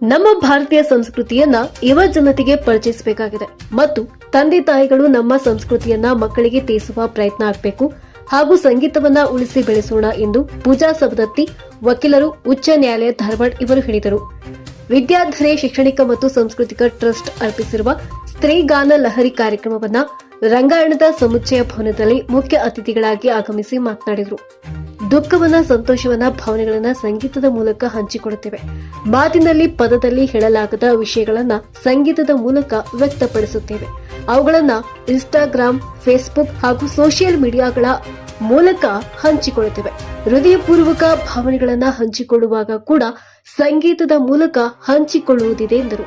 ನಮ್ಮ ಭಾರತೀಯ ಸಂಸ್ಕೃತಿಯನ್ನ ಯುವ ಜನತೆಗೆ ಪರಿಚಯಿಸಬೇಕಾಗಿದೆ ಮತ್ತು ತಂದೆ ತಾಯಿಗಳು ನಮ್ಮ ಸಂಸ್ಕೃತಿಯನ್ನ ಮಕ್ಕಳಿಗೆ ತಿಳಿಸುವ ಪ್ರಯತ್ನ ಆಗಬೇಕು ಹಾಗೂ ಸಂಗೀತವನ್ನ ಉಳಿಸಿ ಬೆಳೆಸೋಣ ಎಂದು ಪೂಜಾ ಸಬದತ್ತಿ ವಕೀಲರು, ಉಚ್ಚ ನ್ಯಾಯಾಲಯ ಧಾರವಾಡ ಇವರು ಹೇಳಿದರು. ವಿದ್ಯಾಧರೆ ಶೈಕ್ಷಣಿಕ ಮತ್ತು ಸಾಂಸ್ಕೃತಿಕ ಟ್ರಸ್ಟ್ ಅರ್ಪಿಸಿರುವ ಸ್ತ್ರೀಗಾನ ಲಹರಿ ಕಾರ್ಯಕ್ರಮವನ್ನ ರಂಗಾಯಣದ ಸಮುಚ್ಚಯ ಭವನದಲ್ಲಿ ಮುಖ್ಯ ಅತಿಥಿಗಳಾಗಿ ಆಗಮಿಸಿ ಮಾತನಾಡಿದರು. ದುಃಖವನ್ನ, ಸಂತೋಷವನ್ನ, ಭಾವನೆಗಳನ್ನ ಸಂಗೀತದ ಮೂಲಕ ಹಂಚಿಕೊಡುತ್ತೇವೆ. ಮಾತಿನಲ್ಲಿ, ಪದದಲ್ಲಿ ಹೇಳಲಾಗದ ವಿಷಯಗಳನ್ನ ಸಂಗೀತದ ಮೂಲಕ ವ್ಯಕ್ತಪಡಿಸುತ್ತೇವೆ. ಅವುಗಳನ್ನ ಇನ್ಸ್ಟಾಗ್ರಾಮ್ ಫೇಸ್ಬುಕ್ ಹಾಗೂ ಸೋಷಿಯಲ್ ಮೀಡಿಯಾಗಳ ಮೂಲಕ ಹಂಚಿಕೊಳ್ಳುತ್ತೇವೆ. ಹೃದಯಪೂರ್ವಕ ಭಾವನೆಗಳನ್ನ ಹಂಚಿಕೊಳ್ಳುವಾಗ ಕೂಡ ಸಂಗೀತದ ಮೂಲಕ ಹಂಚಿಕೊಳ್ಳುವುದಿದೆ ಎಂದರು.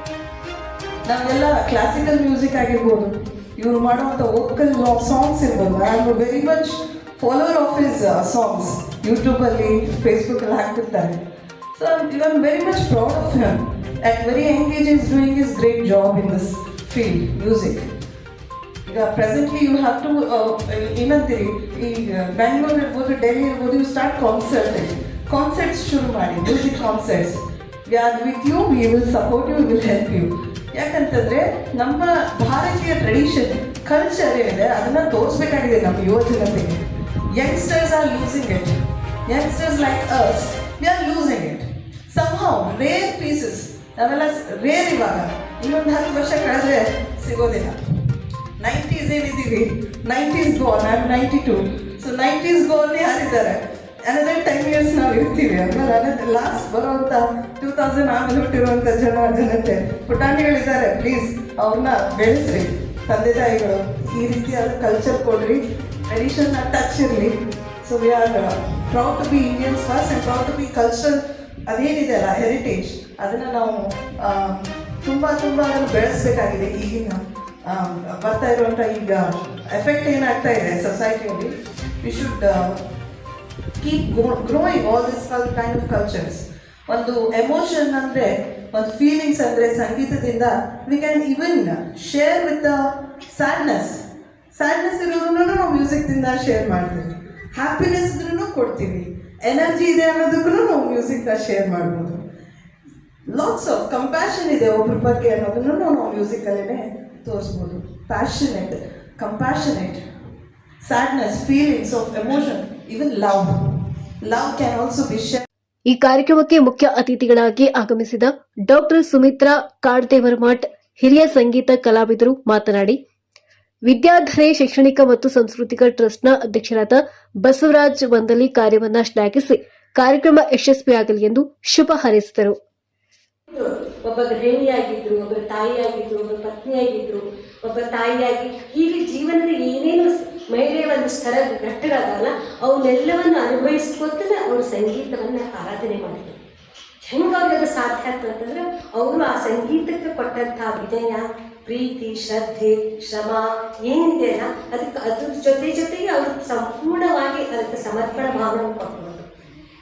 ನಾವೆಲ್ಲ ಕ್ಲಾಸಿಕಲ್ ಮ್ಯೂಸಿಕ್ ಆಗಿರ್ಬೋದು, ಇವರು ಮಾಡುವಂತ ವೋಕಲ್ ಸಾಂಗ್ಸ್ ಇರ್ಬೋದು I am very much follower of his songs ಯೂಟ್ಯೂಬಲ್ಲಿ ಫೇಸ್ಬುಕ್ಕಲ್ಲಿ ಹಾಕ್ತಿರ್ತಾರೆ. So you am very much proud of him at very engage is doing his great job in this field music ಈಗ presently you have to ಏನಂತೀರಿ ಈಗ ಬ್ಯಾಂಗ್ಳೂರ್ ಇರ್ಬೋದು ಡೆಲ್ಲಿ ಇರ್ಬೋದು you start concert concerts ಶುರು ಮಾಡಿ music concerts we are with you we will support you will help you ಯಾಕಂತಂದ್ರೆ, ನಮ್ಮ ಭಾರತೀಯ ಟ್ರೆಡಿಷನ್ ಕಲ್ಚರ್ ಏನಿದೆ, ಅದನ್ನ ತೋರಿಸ್ಬೇಕಾಗಿದೆ ನಮ್ಮ ಯುವ ಜನತೆಗೆ. Youngsters are losing it. Youngsters like us, we are losing it Somehow, rare pieces ನಾವೆಲ್ಲ ರೇರ್ ಇವಾಗ ಇನ್ನೊಂದು ಹತ್ತು ವರ್ಷ ಕಳೆದ್ರೆ ಸಿಗೋದಿಲ್ಲ. Nineties ಏನಿದ್ದೀವಿ nineties goal I ninety two so nineties ಗೋಲ್ನೇ ಯಾರಿದ್ದಾರೆ ಅನದರ್ ಟೆನ್ ಇಯರ್ಸ್ ನಾವು ಇರ್ತೀವಿ. ಆಮೇಲೆ ಅನದರ್ ಲಾಸ್ಟ್ ಬರುವಂಥ ಟೂ ತೌಸಂಡ್ ಆಮೇಲೆ ಹುಟ್ಟಿರುವಂಥ ಜನ ಜನತೆ. ಪುಟಾಣಿಗಳಿದ್ದಾರೆ. ಪ್ಲೀಸ್ ಅವ್ರನ್ನ ಬೆಳೆಸ್ರಿ. ತಂದೆ ತಾಯಿಗಳು ಈ ರೀತಿಯಾದ ಕಲ್ಚರ್ ಕೊಡ್ರಿ. ಟ್ರೆಡಿಷನ್ ಟಚ್ ಇರಲಿ so we are proud to be Indians first and proud to be culture ಅದೇನಿದೆ ಅಲ್ಲ ಹೆರಿಟೇಜ್ ಅದನ್ನು ನಾವು ತುಂಬ ತುಂಬ ಅದನ್ನು ಬೆಳೆಸಬೇಕಾಗಿದೆ ಈಗಿನ ಬರ್ತಾ ಇರುವಂಥ ಈಗ ಎಫೆಕ್ಟ್ ಏನಾಗ್ತಾ ಇದೆ ಸೊಸೈಟಿಯಲ್ಲಿ we should keep growing all this kind of cultures ಒಂದು ಎಮೋಷನ್ ಅಂದರೆ, ಒಂದು ಫೀಲಿಂಗ್ಸ್ ಅಂದರೆ ಸಂಗೀತದಿಂದ we can even share with sadness sadness ಇರೋದನ್ನು ನಾವು ಮ್ಯೂಸಿಕ್ದಿಂದ ಶೇರ್ ಮಾಡ್ತೀವಿ. ಹ್ಯಾಪಿನೆಸ್ ಇದ್ರೂ ಕೊಡ್ತೀವಿ. ಎನರ್ಜಿ ಇದೆ ಅನ್ನೋದಕ್ಕೂ ನಾವು ಮ್ಯೂಸಿಕ್ನ ಶೇರ್ ಮಾಡ್ಬೋದು. ಲಾಟ್ಸ್ ಆಫ್ ಕಂಪ್ಯಾಷನ್ ಇದೆ ಒಬ್ರ ಬಗ್ಗೆ ಅನ್ನೋದನ್ನು ನಾವು ಮ್ಯೂಸಿಕಲ್ಲೇ ತೋರಿಸ್ಬೋದು. Passionate compassionate sadness feelings of emotion even love love can also be share ಈ ಕಾರ್ಯಕ್ರಮಕ್ಕೆ ಮುಖ್ಯ ಅತಿಥಿಗಳಾಗಿ ಆಗಮಿಸಿದ ಡಾಕ್ಟರ್ ಸುಮಿತ್ರಾ ಕಾಡ್ದೇವರಮಠ್ ಹಿರಿಯ ಸಂಗೀತ ಕಲಾವಿದರು ಮಾತನಾಡಿ ವಿದ್ಯಾಧರೆ ಶೈಕ್ಷಣಿಕ ಮತ್ತು ಸಾಂಸ್ಕೃತಿಕ ಟ್ರಸ್ಟ್ನ ಅಧ್ಯಕ್ಷರಾದ ಬಸವರಾಜ್ ವಂದಲಿ ಕಾರ್ಯವನ್ನ ಶ್ಲಾಘಿಸಿ ಕಾರ್ಯಕ್ರಮ ಯಶಸ್ವಿಯಾಗಲಿ ಎಂದು ಶುಭ ಹಾರೈಸಿದರು. ಒಬ್ಬ ಗೃಹಿಣಿಯಾಗಿದ್ರು, ಒಬ್ಬ ತಾಯಿಯಾಗಿದ್ರು, ಒಬ್ಬ ಪತ್ನಿಯಾಗಿದ್ರು, ಒಬ್ಬ ತಾಯಿಯಾಗಿ ಹೀಗೆ ಜೀವನದ ಏನೇನು ಮಹಿಳೆಯ ಒಂದು ಸ್ಥರ ಘಟ್ಟಗಳಲ್ಲ ಅವನ್ನೆಲ್ಲವನ್ನು ಅನುಭವಿಸ್ಕೊತಲ ಅವರು ಸಂಗೀತವನ್ನ ಆರಾಧನೆ ಮಾಡಿದ್ರು. ಹೆಂಗಾಗ ಅದು ಸಾಧ್ಯ ಆಗ್ತದೆ ಅಂತಂದ್ರೆ, ಅವರು ಆ ಸಂಗೀತಕ್ಕೆ ಕೊಟ್ಟಂತಹ ವಿನಯ ಪ್ರೀತಿ, ಶ್ರದ್ಧೆ ಶ್ರಮ ಏನಿದೆ ಅಲ್ಲ ಅದಕ್ಕೆ ಅದ್ರ ಜೊತೆ ಜೊತೆಗೆ ಅವರು ಸಂಪೂರ್ಣವಾಗಿ ಅದಕ್ಕೆ ಸಮರ್ಪಣ ಭಾವನೆ ಕೊಟ್ಟು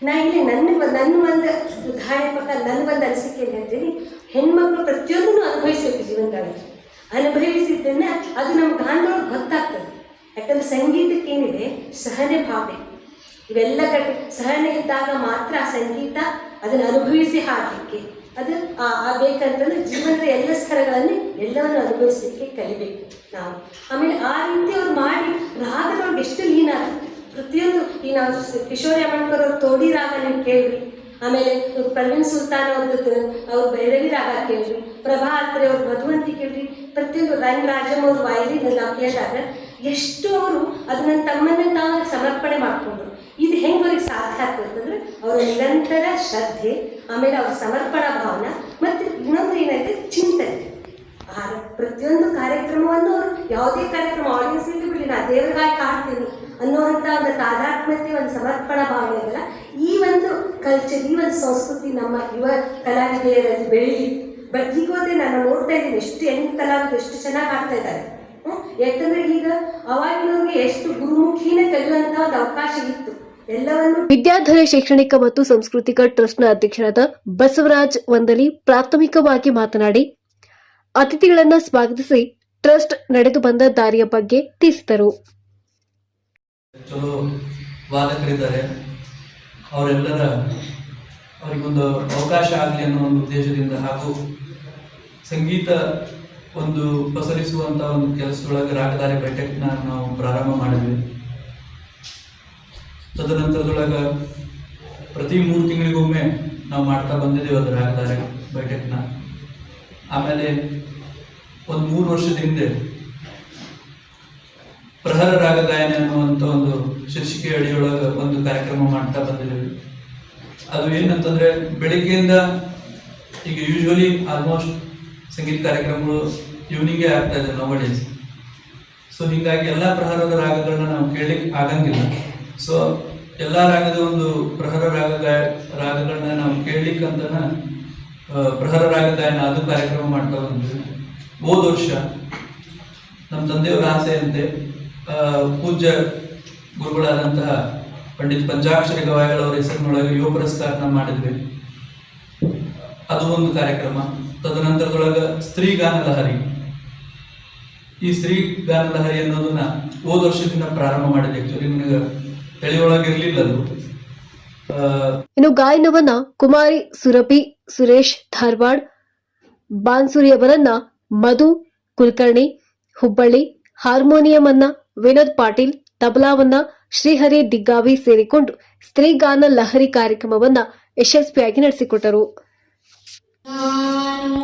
ನಾ ಇಲ್ಲಿ ನನ್ನ ನನ್ನ ಒಂದು ಉದಾಹರಣೆ ಪಕ್ಕ ನನ್ನ ಒಂದು ಅನಿಸಿಕೆ ಏನು ಹೇಳ್ತೀನಿ. ಹೆಣ್ಮಕ್ಳು ಪ್ರತಿಯೊಂದನ್ನು ಅನುಭವಿಸಬೇಕು ಜೀವನದಲ್ಲಿ. ಅನುಭವಿಸಿದ್ದನ್ನ ಅದು ನಮ್ಮ ಗಾನದೊಳಗೆ ಗೊತ್ತಾಗ್ತದೆ. ಯಾಕಂದ್ರೆ ಸಂಗೀತಕ್ಕೆ ಏನಿದೆ? ಸಹನೆ ಭಾವನೆ. ಇವೆಲ್ಲ ಕಡೆ ಸಹನೆ ಇದ್ದಾಗ ಮಾತ್ರ ಸಂಗೀತ ಅದನ್ನು ಅನುಭವಿಸಿ ಹಾಡಲಿಕ್ಕೆ. ಅದು ಬೇಕಂತಂದ್ರೆ ಜೀವನದ ಎಲ್ಲ ಸ್ಥಳಗಳಲ್ಲಿ ಎಲ್ಲವನ್ನು ಅನುಭವಿಸಲಿಕ್ಕೆ ಕಲಿಬೇಕು ನಾವು. ಆಮೇಲೆ ಆ ರೀತಿ ಅವ್ರು ಮಾಡಿ ರಾಗದೊಳಗೆ ಎಷ್ಟು ಲೀನ ಪ್ರತಿಯೊಂದು ಈ ನಾವು ಕಿಶೋರ್ ಕಿಶೋರಿ ಅವ್ರು ತೋಡಿ ರಾಗ ನೀವು ಕೇಳ್ರಿ. ಆಮೇಲೆ ಪ್ರವೀಣ್ ಸುಲ್ತಾನ್ ಅವ್ರದ್ದು ಅವ್ರ ಭೈರವಿ ರಾಗ ಕೇಳ್ರಿ. ಪ್ರಭಾ ಅತ್ರೆ ಅವ್ರ ಮಧುವಂತಿ ಕೇಳ್ರಿ. ಪ್ರತಿಯೊಂದು ರಂಗ್ ರಾಜಮ್ ಅವ್ರ ವಾಯಿಲಿ ನಾವು ಕೇಳಿದಾಗ ಎಷ್ಟು ಅವರು ಅದನ್ನ ತಮ್ಮನ್ನೇ ತಾವು ಸಮರ್ಪಣೆ ಮಾಡಿಕೊಂಡ್ರು. ಇದು ಹೆಂಗೆ ಅವ್ರಿಗೆ ಸಾಧ್ಯ ಆಗ್ತದೆ ಅಂತಂದ್ರೆ ಅವರ ನಿರಂತರ ಶ್ರದ್ಧೆ, ಆಮೇಲೆ ಅವ್ರ ಸಮರ್ಪಣಾ ಭಾವನೆ, ಮತ್ತು ಇನ್ನೊಂದು ಏನೈತೆ, ಚಿಂತನೆ. ಆ ಪ್ರತಿಯೊಂದು ಕಾರ್ಯಕ್ರಮವನ್ನು ಅವರು ಯಾವುದೇ ಕಾರ್ಯಕ್ರಮ ಆಡಿಯನ್ಸ್ ಇಲ್ಲಿ ಬಿಡಿ ನಾ ದೇವರಿಗಾಗಿ ಕಾಡ್ತೀನಿ ಅನ್ನುವಂಥ ಒಂದು ತಾದಾತ್ಮ್ಯತೆ, ಒಂದು ಸಮರ್ಪಣಾ ಭಾವನೆ ಇದೆಲ್ಲ ಈ ಒಂದು ಕಲ್ಚರ್ ಈ ಒಂದು ಸಂಸ್ಕೃತಿ ನಮ್ಮ ಯುವ ಕಲಾವಿದೆಯರಲ್ಲಿ ಬೆಳೀಲಿ. ಬಟ್ ಈಗ ಹೋದ್ರೆ ನಾನು ನೋಡ್ತಾ ಇದ್ದೀನಿ ಎಷ್ಟು ಹೆಂಗ್ ಕಲಾವಿದರು ಎಷ್ಟು ಚೆನ್ನಾಗಿ ಆಡ್ತಾ ಇದ್ದಾರೆ? ಯಾಕಂದ್ರೆ ಈಗ ಅವಾಗಿನವ್ರಿಗೆ ಎಷ್ಟು ಗುರುಮುಖಿನೇ ಕಲಿಯುವಂಥ ಒಂದು ಅವಕಾಶ ಇತ್ತು. ವಿದ್ಯಾಧರೆ ಶೈಕ್ಷಣಿಕ ಮತ್ತು ಸಾಂಸ್ಕೃತಿಕ ಟ್ರಸ್ಟ್ನ ಅಧ್ಯಕ್ಷರಾದ ಬಸವರಾಜ್ ವಂದಲಿ ಪ್ರಾಥಮಿಕವಾಗಿ ಮಾತನಾಡಿ ಅತಿಥಿಗಳನ್ನು ಸ್ವಾಗತಿಸಿ ಟ್ರಸ್ಟ್ ನಡೆದು ಬಂದ ದಾರಿಯ ಬಗ್ಗೆ ತಿಳಿಸಿದರು. ಚಲೋ ವಾದಕರಿದ್ದಾರೆ ಅವರೆಲ್ಲರ ಅವರಿಗೊಂದು ಅವಕಾಶ ಆಗಲಿ ಅನ್ನೋ ಒಂದು ಉದ್ದೇಶದಿಂದ ಹಾಗೂ ಸಂಗೀತ ಒಂದು ಪಸರಿಸುವಂತ ಒಂದು ಕೆಲಸದೊಳಗೆ ರಾಗಧಾರೆ ಬೆಟ್ಟಕ್ಕೆ ನಾವು ಪ್ರಾರಂಭ ಮಾಡಿದ್ವಿ. ತದನಂತರದೊಳಗ ಪ್ರತಿ ಮೂರು ತಿಂಗಳಿಗೊಮ್ಮೆ ನಾವು ಮಾಡ್ತಾ ಬಂದಿದ್ದೀವಿ ಅದರ ರಾಗಧಾರೆ ಬೈಠಕ್ನ ಆಮೇಲೆ ಒಂದು ಮೂರು ವರ್ಷದ ಹಿಂದೆ ಪ್ರಹರ ರಾಗ ಗಾಯನ ಅನ್ನುವಂಥ ಒಂದು ಶೀರ್ಷಿಕೆ ಅಡಿಯೊಳಗೆ ಒಂದು ಕಾರ್ಯಕ್ರಮ ಮಾಡ್ತಾ ಬಂದಿದ್ದೀವಿ. ಅದು ಏನಂತಂದ್ರೆ ಬೆಳಿಗ್ಗೆಯಿಂದ ಈಗ ಯೂಶ್ವಲಿ ಆಲ್ಮೋಸ್ಟ್ ಸಂಗೀತ ಕಾರ್ಯಕ್ರಮಗಳು ಈವ್ನಿಂಗೇ ಆಗ್ತಾ ಇದೆ ನೋವಳಿ. ಸೊ ಹಿಂಗಾಗಿ ಎಲ್ಲ ಪ್ರಹಾರದ ರಾಗಗಳನ್ನ ನಾವು ಕೇಳಲಿಕ್ಕೆ ಆಗಂಗಿಲ್ಲ. ಸೊ ಎಲ್ಲ ರಾಗದ ಒಂದು ಪ್ರಹರ ರಾಗ ರಾಗಗಳನ್ನ ನಾವು ಕೇಳಲಿಕ್ಕಂತನ ಪ್ರಹರ ರಾಗ ಗಾಯನ ಅದು ಕಾರ್ಯಕ್ರಮ ಮಾಡ್ತಾ ಬಂದ್ವಿ ಹೋದ ವರ್ಷ ನಮ್ಮ ತಂದೆಯವರ ಆಸೆಯಂತೆ ಪೂಜ್ಯ ಗುರುಗಳಾದಂತಹ ಪಂಡಿತ್ ಪಂಚಾಕ್ಷರಿ ಗವಾಯಿಗಳವರ ಹೆಸರಿನೊಳಗೆ ಯುವ ಪುರಸ್ಕಾರನ ಮಾಡಿದ್ವಿ. ಅದು ಒಂದು ಕಾರ್ಯಕ್ರಮ. ತದನಂತರದೊಳಗ ಸ್ತ್ರೀ ಗಾನ ಈ ಸ್ತ್ರೀ ಗಾನ ಅನ್ನೋದನ್ನ ಹೋದ ವರ್ಷದಿಂದ ಪ್ರಾರಂಭ ಮಾಡಿದೆ ಆಕ್ಚುಲಿ ನನಗೆ ತಳಿಯೊಳಗಿರ್ಲಿಲ್ಲ ಅದು. ಆ, ಇನ್ನು ಗಾಯನವನ್ನ ಕುಮಾರಿ ಸುರಭಿ ಸುರೇಶ್ ಧಾರವಾಡ್ ಬಾನ್ಸುರಿ ಅವರನ್ನ ಮಧು ಕುಲಕರ್ಣಿ ಹುಬ್ಬಳ್ಳಿ ಹಾರ್ಮೋನಿಯಂ ಅನ್ನ ವಿನೋದ್ ಪಾಟೀಲ್ ತಬಲಾವನ್ನ ಶ್ರೀಹರಿ ದಿಗ್ಗಾವಿ ಸೇರಿಕೊಂಡು ಸ್ತ್ರೀಗಾನ ಲಹರಿ ಕಾರ್ಯಕ್ರಮವನ್ನ ಯಶಸ್ವಿಯಾಗಿ ನಡೆಸಿಕೊಟ್ಟರು. ನಾನು